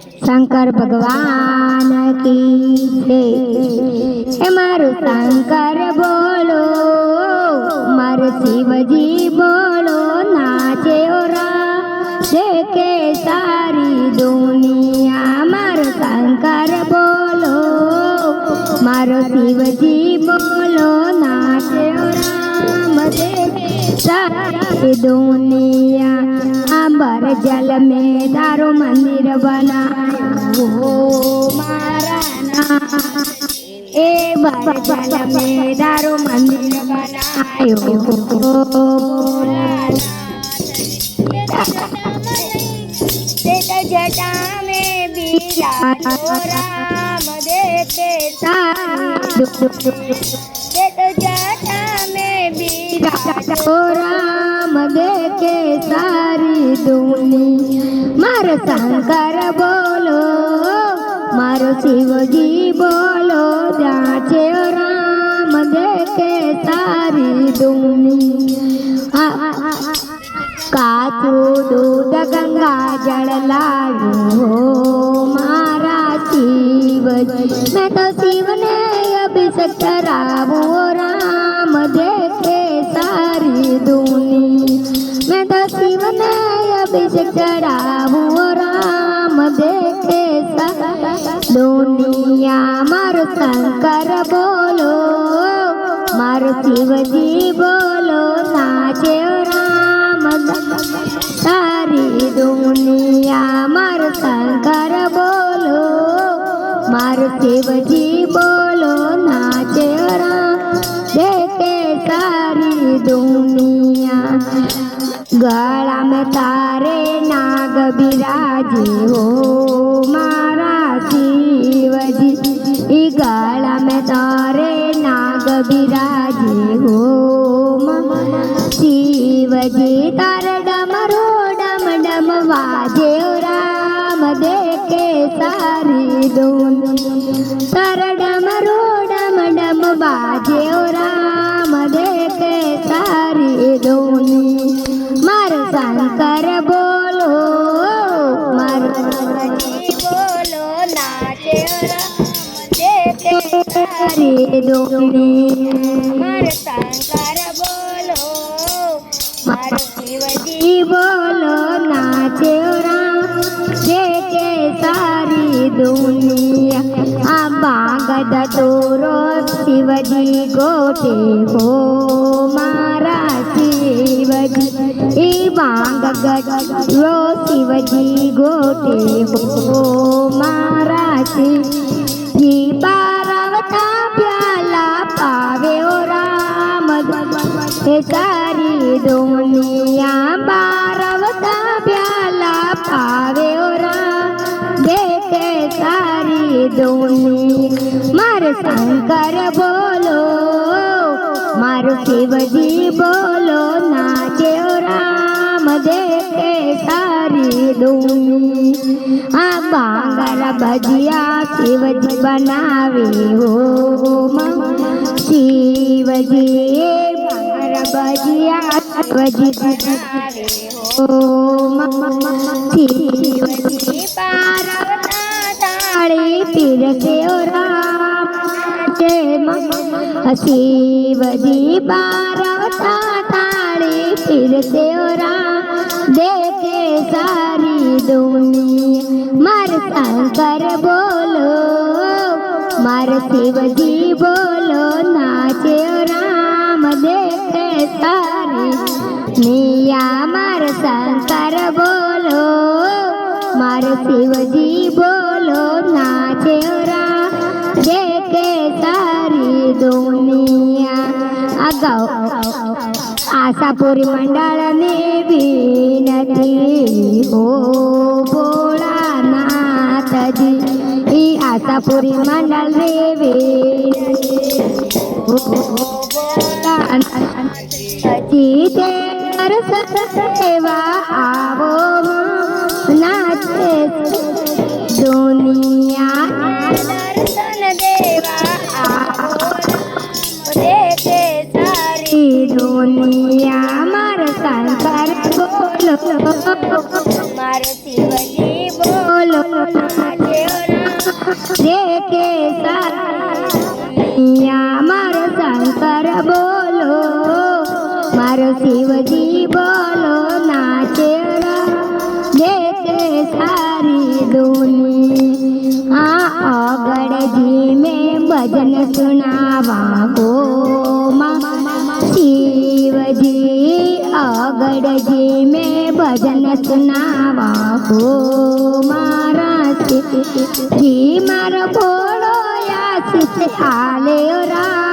શંકર ભગવાન કી છે એ મારું શંકર બોલો મારું શિવજી બોલો નાચે ઓરા કે સારી દુનિયા મારું શંકર બોલો મારો શિવજી બોલો નાચે ઓરા દેખે સારી દુનિયા अंबर जल में दारो मंदिर बना वो माराना ए जल में दारो मंदिर बनायो जटा में बीला राम देते जटा में बीला राम देते सा દુની, મારો શંકર બોલો, મારો શિવજી બોલો, ત્યાં છે રામ દેખે સારી દુની. કાચું દૂધ ગંગા જળ લાવ્યું હો મારા શિવજી. મેં તો શિવને અભિષેક કરાવું રામ અભિષેક કરાવું રામ દેખે દુનિયા મારો શંકર બોલો, મારો શિવજી બોલો, સાચે રામ સારી દુનિયા મારો શંકર બોલો, મારો શિવજી બોલો, નાચે રામ દેખે સારી દુનિયા ગળા में તારે નાગ બિરાજી હો મારા શિવજી. ઈ ગળા में તારે નાગ બિરાજી હો શિવજી. તાર ડમરો ડમ ડમ વાજે, રામ દેખે સારી દોન તાર ছেড়ো মার সাঙ্গার বলো মার শিবজি বলো নাচে ওরা দেখে সারি দুনিয়া আবাগদ তোর শিবজি গোটে হো মারা शिवजी ए बांग गो शिवजी गोटे हो मारा शिव સારી દુનિયા માર શંકર બોલો મારું શિવજી બોલો નાચે ઓ રામ દેખે સારી દુનિયા આ બાંગર ભજીયા શિવજી બનાવે હો શિવજી બાંગર ભજીયા શિવજી બનાવે હો શિવજી પાર્વતા પીરસે ઓ રામ જય શિવજી પાર્વતા તાળી પીરસે ઓ રામ દેખે સારી દુનિયા માર શંકર બોલો માર શિવજી બોલો નાચે રામ દેખે સારી નિયા માર શંકર બોલો માર શિવજી બોલો નાચે ઓ રામ દેખે સારી દુનિયા અગાઉ આશાપુરી મંડળને વિનતી હો ભોળાનાથજી ઈ આશાપુરી મંડળ રે વિનતી હો ભોળાનાથજી તે દર્શન સેવા આવો નાચે દુનિયા દર્શન દેવા આવો માર શંકર બોલો મારો શિવજી બોલો રે મારો શંકર બોલો મારો શિવજી બોલો નાચે सारी दूनी। आ गड़ जी में भजन सुनावा गो शिव जी अगड़ जी में भजन सुनावा गो मारा जी मार बोलो या आले रा